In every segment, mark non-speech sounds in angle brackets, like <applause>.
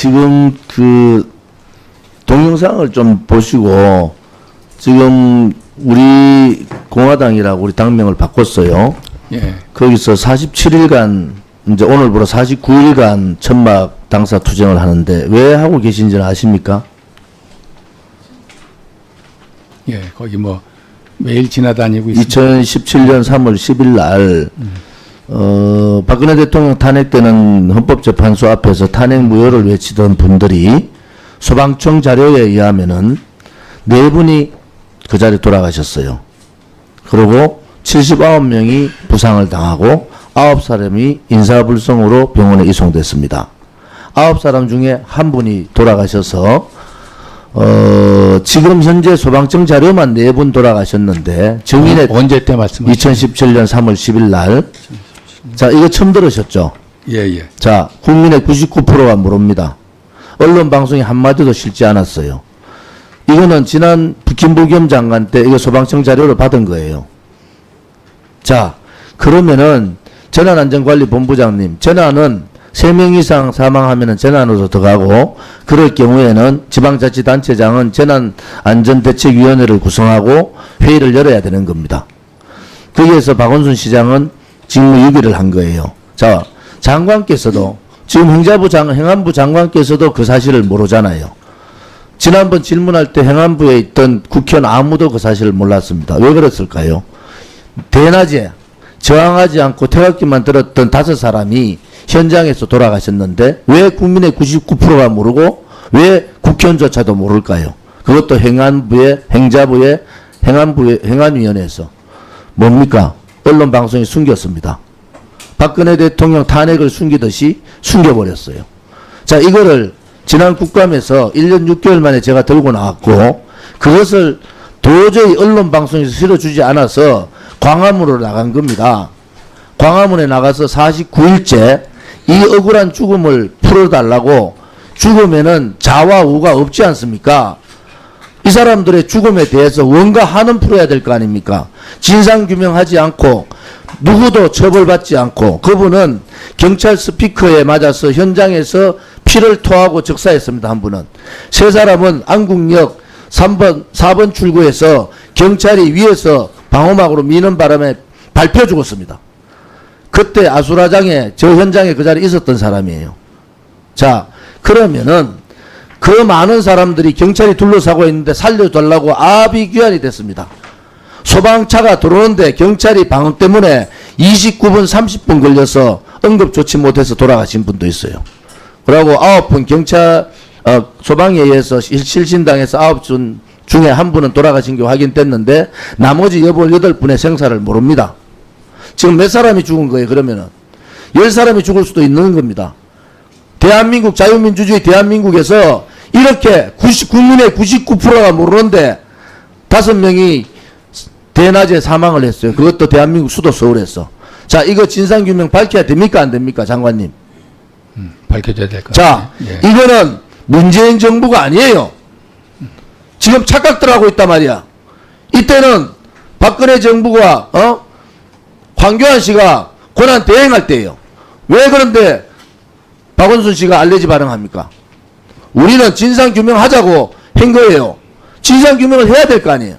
지금 그 동영상을 좀 보시고 지금 우리 공화당이라고 우리 당명을 바꿨어요. 예. 거기서 47일간 이제 오늘부로 49일간 천막 당사 투쟁을 하는데 왜 하고 계신지는 아십니까? 예. 거기 뭐 매일 지나다니고 있습니다. 2017년 3월 10일 날 어, 박근혜 대통령 탄핵 때는 헌법재판소 앞에서 탄핵 무효를 외치던 분들이 소방청 자료에 의하면은 네 분이 그 자리에 돌아가셨어요. 그리고 79명이 부상을 당하고 9사람이 인사불성으로 병원에 이송됐습니다. 9사람 중에 한 분이 돌아가셔서 어, 지금 현재 소방청 자료만 네 분 돌아가셨는데 정인의 언제 때 말씀하셨죠? 2017년 3월 10일 날. 자, 이거 처음 들으셨죠? 예, 예. 자, 국민의 99%가 모릅니다. 언론 방송이 한마디도 실지 않았어요. 이거는 지난 김부겸 장관 때 이거 소방청 자료를 받은 거예요. 자, 그러면은 재난안전관리본부장님, 재난은 3명 이상 사망하면은 재난으로 들어가고 그럴 경우에는 지방자치단체장은 재난안전대책위원회를 구성하고 회의를 열어야 되는 겁니다. 거기에서 박원순 시장은 직무 유기를 한 거예요. 자, 장관께서도 지금 행자부 장, 행안부 장관께서도 그 사실을 모르잖아요. 지난번 질문할 때 행안부에 있던 국회의원 아무도 그 사실을 몰랐습니다. 왜 그랬을까요? 대낮에 저항하지 않고 태극기만 들었던 다섯 사람이 현장에서 돌아가셨는데 왜 국민의 99%가 모르고 왜 국회의원조차도 모를까요? 그것도 행안부의 행자부의 행안부의 행안위원회에서 뭡니까? 언론 방송이 숨겼습니다. 박근혜 대통령 탄핵을 숨기듯이 숨겨버렸어요. 자, 이거를 지난 국감에서 1년 6개월 만에 제가 들고 나왔고 그것을 도저히 언론 방송에서 실어주지 않아서 광화문으로 나간 겁니다. 광화문에 나가서 49일째 이 억울한 죽음을 풀어달라고 죽으면은 자와 우가 없지 않습니까? 이 사람들의 죽음에 대해서 원가 한은 풀어야 될 거 아닙니까? 진상 규명하지 않고 누구도 처벌받지 않고 그분은 경찰 스피커에 맞아서 현장에서 피를 토하고 적사했습니다. 한 분은 세 사람은 안국역 3번 4번 출구에서 경찰이 위에서 방호막으로 미는 바람에 밟혀 죽었습니다. 그때 아수라장에 저 현장에 그 자리에 있었던 사람이에요. 자 그러면은 그 많은 사람들이 경찰이 둘러싸고 있는데 살려달라고 아비규환이 됐습니다. 소방차가 들어오는데 경찰이 방어 때문에 29분 30분 걸려서 응급조치 못해서 돌아가신 분도 있어요. 그리고 아홉 분 경찰 어, 소방에 의해서 실- 실신당해서 아홉 분 중에 한 분은 돌아가신 게 확인됐는데 나머지 여덟 여덟 분의 생사를 모릅니다. 지금 몇 사람이 죽은 거예요? 그러면은 열 사람이 죽을 수도 있는 겁니다. 대한민국 자유민주주의 대한민국에서 이렇게 90, 국민의 99%가 모르는데 다섯 명이 대낮에 사망을 했어요. 그것도 대한민국 수도 서울에서. 자, 이거 진상규명 밝혀야 됩니까? 안 됩니까? 장관님. 밝혀져야 될것 자, 같아요. 예. 이거는 문재인 정부가 아니에요. 지금 착각들 하고 있단 말이야. 이때는 박근혜 정부가, 어? 황교안 씨가 권한 대행할 때예요. 왜 그런데 박원순 씨가 알레지 발언합니까? 우리는 진상 규명하자고 한 거예요. 진상 규명을 해야 될 거 아니에요.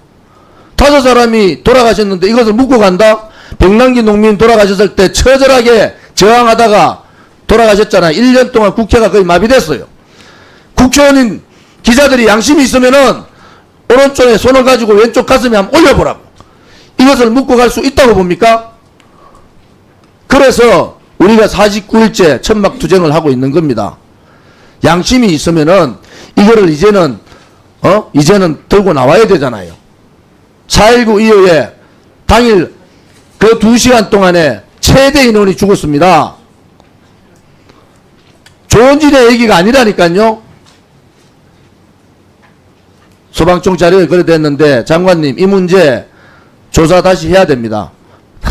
다섯 사람이 돌아가셨는데 이것을 묻고 간다? 백남기 농민 돌아가셨을 때 처절하게 저항하다가 돌아가셨잖아요. 1년 동안 국회가 거의 마비됐어요. 국회의원인 기자들이 양심이 있으면은 오른쪽에 손을 가지고 왼쪽 가슴에 한번 올려보라고. 이것을 묻고 갈 수 있다고 봅니까? 그래서 우리가 49일째 천막 투쟁을 하고 있는 겁니다. 양심이 있으면은 이거를 이제는 어 이제는 들고 나와야 되잖아요. 4.19 이후에 당일 그두 시간 동안에 최대 인원이 죽었습니다. 조원진의 얘기가 아니라니까요. 소방청 자료에 그래 됐는데 장관님 이 문제 조사 다시 해야 됩니다.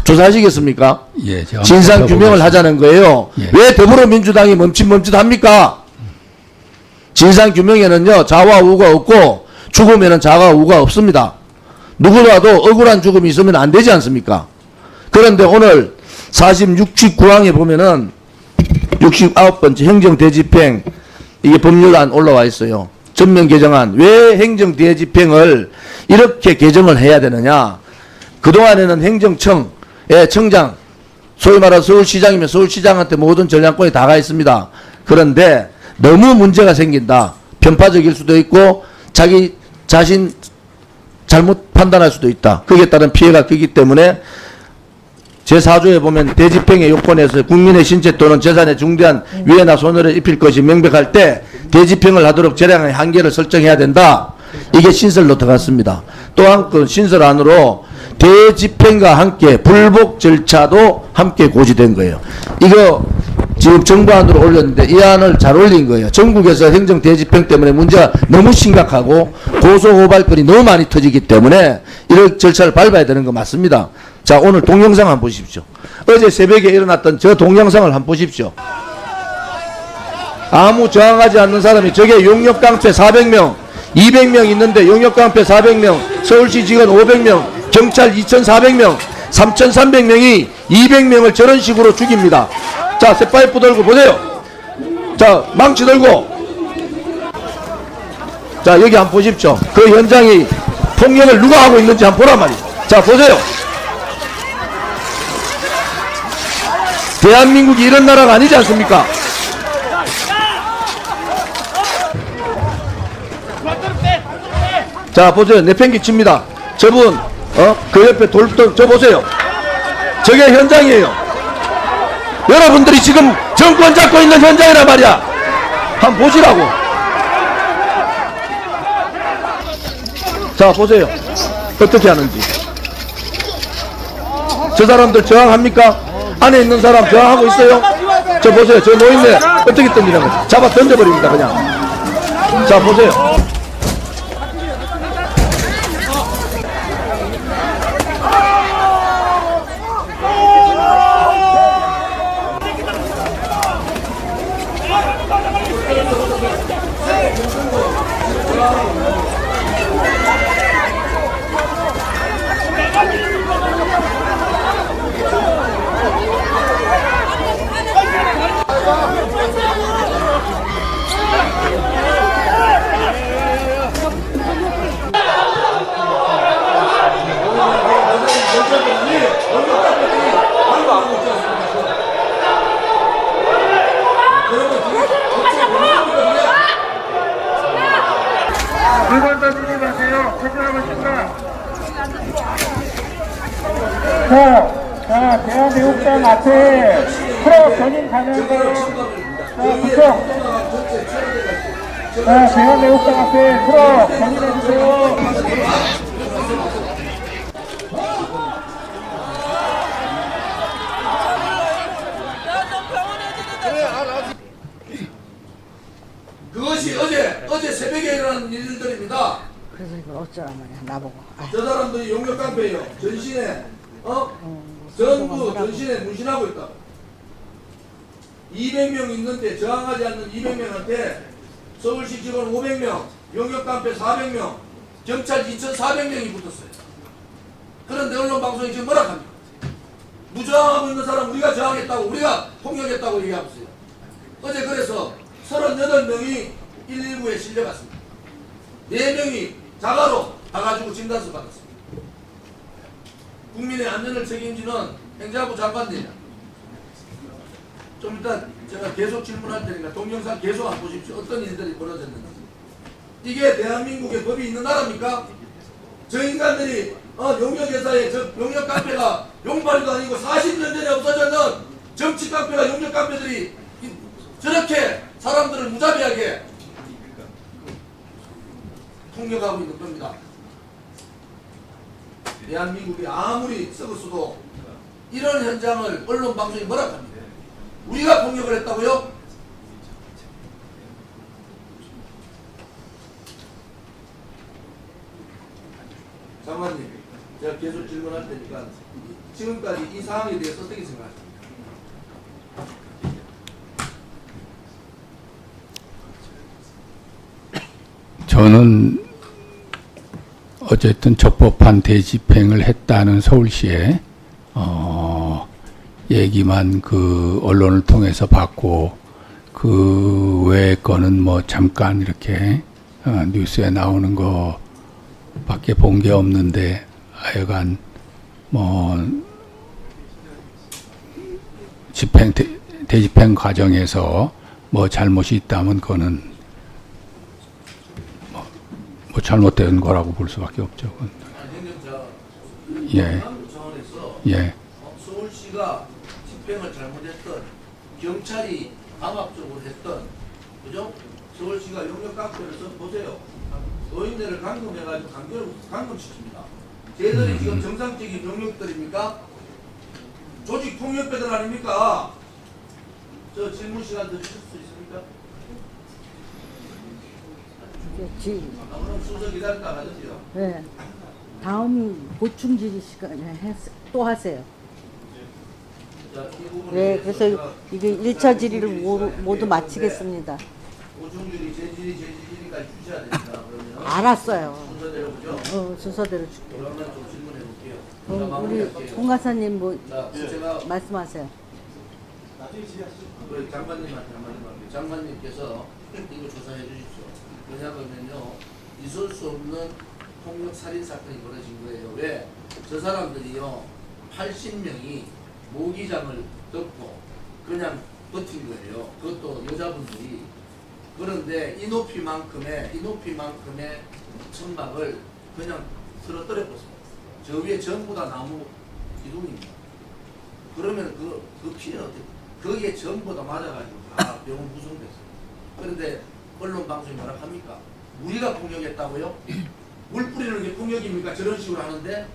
조사하시겠습니까? 예, 진상 규명을. 하자는 거예요. 예. 왜 더불어민주당이 멈칫멈칫합니까? 진상 규명에는요 자와 우가 없고 죽으면은 자가 우가 없습니다. 누구라도 억울한 죽음이 있으면 안 되지 않습니까? 그런데 오늘 46, 9항에 보면은 69번째 행정대집행 이게 법률안 올라와 있어요. 전면 개정안. 왜 행정 대집행을 이렇게 개정을 해야 되느냐? 그동안에는 행정청, 예, 청장, 소위 말하는 서울시장이면 서울시장한테 모든 전략권이 다 가 있습니다. 그런데 너무 문제가 생긴다. 편파적일 수도 있고 자기 자신 잘못 판단할 수도 있다. 거기에 따른 피해가 크기 때문에 제4조에 보면 대집행의 요건에서 국민의 신체 또는 재산에 중대한 위해나 손해를 입힐 것이 명백할 때 대집행을 하도록 재량의 한계를 설정해야 된다. 이게 신설로 들어갔습니다. 또한 그 신설 안으로 대집행과 함께 불복 절차도 함께 고지된 거예요. 이거 지금 정부안으로 올렸는데 이 안을 잘 올린 거예요. 전국에서 행정 대집행 때문에 문제가 너무 심각하고 고소 고발건이 너무 많이 터지기 때문에 이런 절차를 밟아야 되는 거 맞습니다. 자 오늘 동영상 한번 보십시오. 어제 새벽에 일어났던 저 동영상을 한번 보십시오. 아무 저항하지 않는 사람이 저게 용역깡패 400명, 200명 있는데 용역깡패 400명, 서울시 직원 500명, 경찰 2,400명, 3,300명이 200명을 저런 식으로 죽입니다. 자, 쇠파이프 들고 보세요. 자, 망치 들고. 자, 여기 한번 보십시오. 그 현장이 폭력을 누가 하고 있는지 한번 보란 말이에요. 자, 보세요. 대한민국이 이런 나라가 아니지 않습니까? 자 보세요 내팽기 칩니다 저분 어 그 옆에 돌저 보세요 저게 현장이에요 여러분들이 지금 정권 잡고 있는 현장이란 말이야. 한번 보시라고. 자 보세요. 어떻게 하는지. 저 사람들 저항합니까? 안에 있는 사람 저항하고 있어요? 저 보세요. 저 노인네 어떻게 던지는 거 잡아 던져버립니다 그냥. 자 보세요 물건 던지지 마세요. 퇴진하고 있습니다. 자, 자, 대한대국장 앞에 트럭 견인 가능한가요? 자, 그쪽. 자, 대한대국장 앞에 트럭 견인해주세요. 그것이 어제 어제 새벽에 일어난 일들입니다. 그래서 이걸 어쩌란 말이야 나보고 아, 저 사람들이 용역 깡패예요. 전신에 어 전부 전신에 문신하고 있다. 200명 있는데 저항하지 않는 200명한테 서울시 직원 500명, 용역 깡패 400명, 경찰 2,400명이 붙었어요. 그런데 언론 방송이 지금 뭐라 합니까? 무저항하고 있는 사람 우리가 저항했다고 우리가 폭력했다고 얘기하고 있어요. 어제 그래서 38명이 119에 실려갔습니다. 4명이 자가로 가가지고 진단서 받았습니다. 국민의 안전을 책임지는 행자부 장관들이다. 좀 일단 제가 계속 질문할 테니까 동영상 계속 한번 보십시오. 어떤 일들이 벌어졌는지. 이게 대한민국의 법이 있는 나라입니까? 저 인간들이 어, 용역회사에 저 용역 카페가 용팔이도 아니고 40년 전에 없어졌는 정치 카페가 용역 카페들이 이- 저렇게 사람들을 무자비하게 폭력하고 있는 겁니다. 대한민국이 아무리 썩었어도 이런 현장을 언론 방송이 뭐라 합니다. 우리가 폭력을 했다고요? 장관님, 제가 계속 질문할 테니까 지금까지 이 상황에 대해서 어떻게 생각하십니까? 저는 어쨌든 적법한 대집행을 했다는 서울시의 어, 얘기만 그 언론을 통해서 받고 그 외의 거는 뭐 잠깐 이렇게 어, 뉴스에 나오는 거 밖에 본 게 없는데 하여간 뭐 집행 대, 대집행 과정에서 뭐 잘못이 있다면 그거는 뭐, 뭐 잘못된 거라고 볼 수밖에 없죠. 예, 예. 서울시가 집행을 잘못했던 경찰이 강압적으로 했던 그죠? 서울시가 용역 깡패에서 보세요. 노인네를 감금해가지고 감금 감금시킵니다. 쟤들이 지금 정상적인 용역들입니까? 조직 폭력배들 아닙니까? 저 질문 시간 드실 수 있습니까? 이게 지, 아, 그럼 수서 기다렸다 가주세요. 네. 다음 보충 질의 시간에 했, 또 하세요. 네, 그래서 이게 1차 질의를 모두, 모두 마치겠습니다. 보충질이 재질이 재질이까지 주셔야. 그러면 알았어요. 순서대로 그죠? 어, 순서대로 줄게요. 그러면 좀 질문해 볼게요. 자, 그럼 우리. 공가사님 뭐 자, 제가 말씀하세요. 우리 장관님한테 한마디 할게요. 장관님께서 이거 조사해 주십시오. 왜냐하면요, 있을 수 없는 폭력 살인 사건이 벌어진 거예요. 왜? 저 사람들이요, 80명이 모기장을 덮고 그냥 버틴 거예요. 그것도 여자분들이. 그런데 이 높이만큼의, 이 높이만큼의 천막을 그냥 쓰러뜨려 버렸습니다. 저 위에 전부 다 나무 기둥입니다. 그러면 그, 그 피해는 어떻게, 거기에 전부 다 맞아가지고 다 <coughs> 병원 구성됐어요. 그런데 언론 방송이 뭐라 합니까? 우리가 폭력했다고요? 물 뿌리는 게 폭력입니까? 저런 식으로 하는데?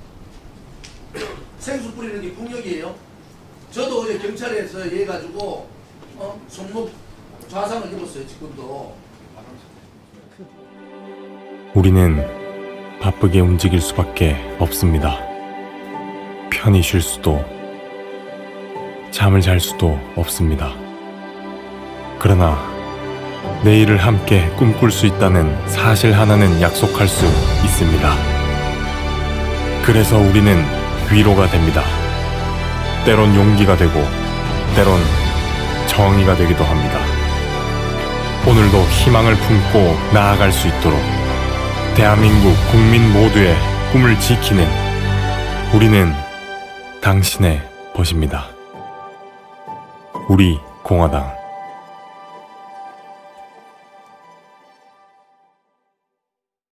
<coughs> 생수 뿌리는 게 폭력이에요? 저도 어제 경찰에서 얘 가지고, 어? 손목 좌상을 입었어요, 지금도. 우리는 바쁘게 움직일 수밖에 없습니다. 편히 쉴 수도, 잠을 잘 수도 없습니다. 그러나 내일을 함께 꿈꿀 수 있다는 사실 하나는 약속할 수 있습니다. 그래서 우리는 위로가 됩니다. 때론 용기가 되고, 때론 정의가 되기도 합니다. 오늘도 희망을 품고 나아갈 수 있도록 대한민국 국민 모두의 꿈을 지키는 우리는 당신의 벗입니다. 우리 공화당